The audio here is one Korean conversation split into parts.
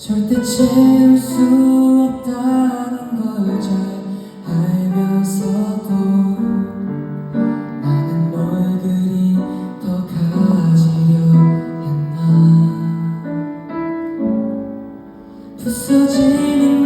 절대 채울 수 없다는 걸 잘 알면서도 나는 뭘 그리 더 가지려 했나. 부서지는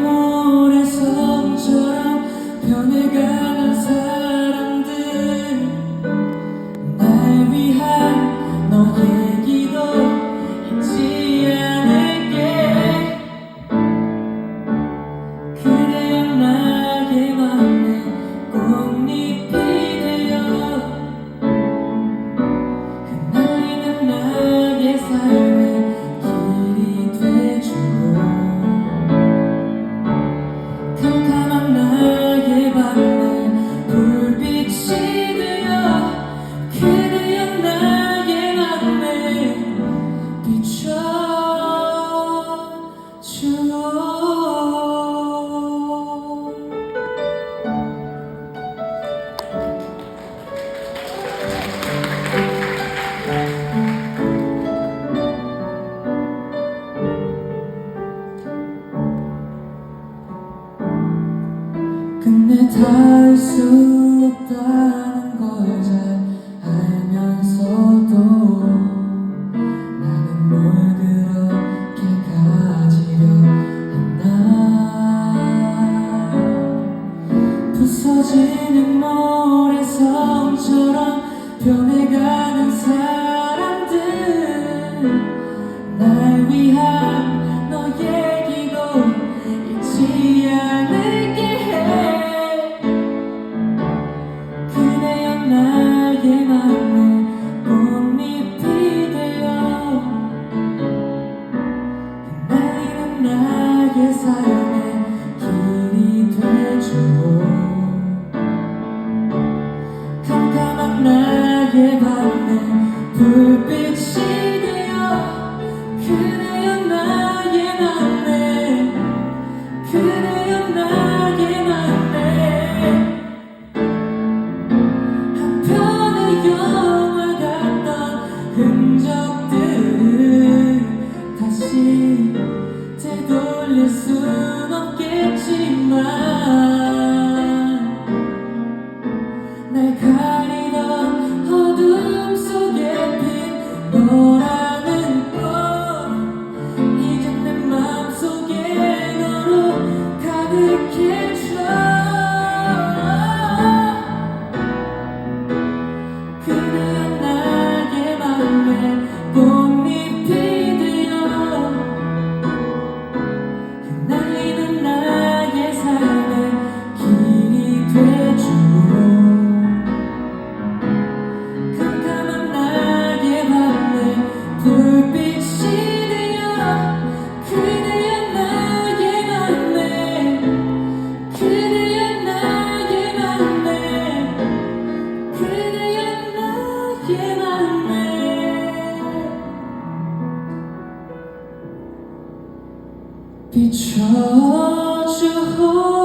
삶의 길이 되주고 닿을 수 없다는 걸 잘 알면서도 나는 뭘 그렇게 가지려 했나? 부서지는 모래 섬처럼 변해가는 삶. 一刹之后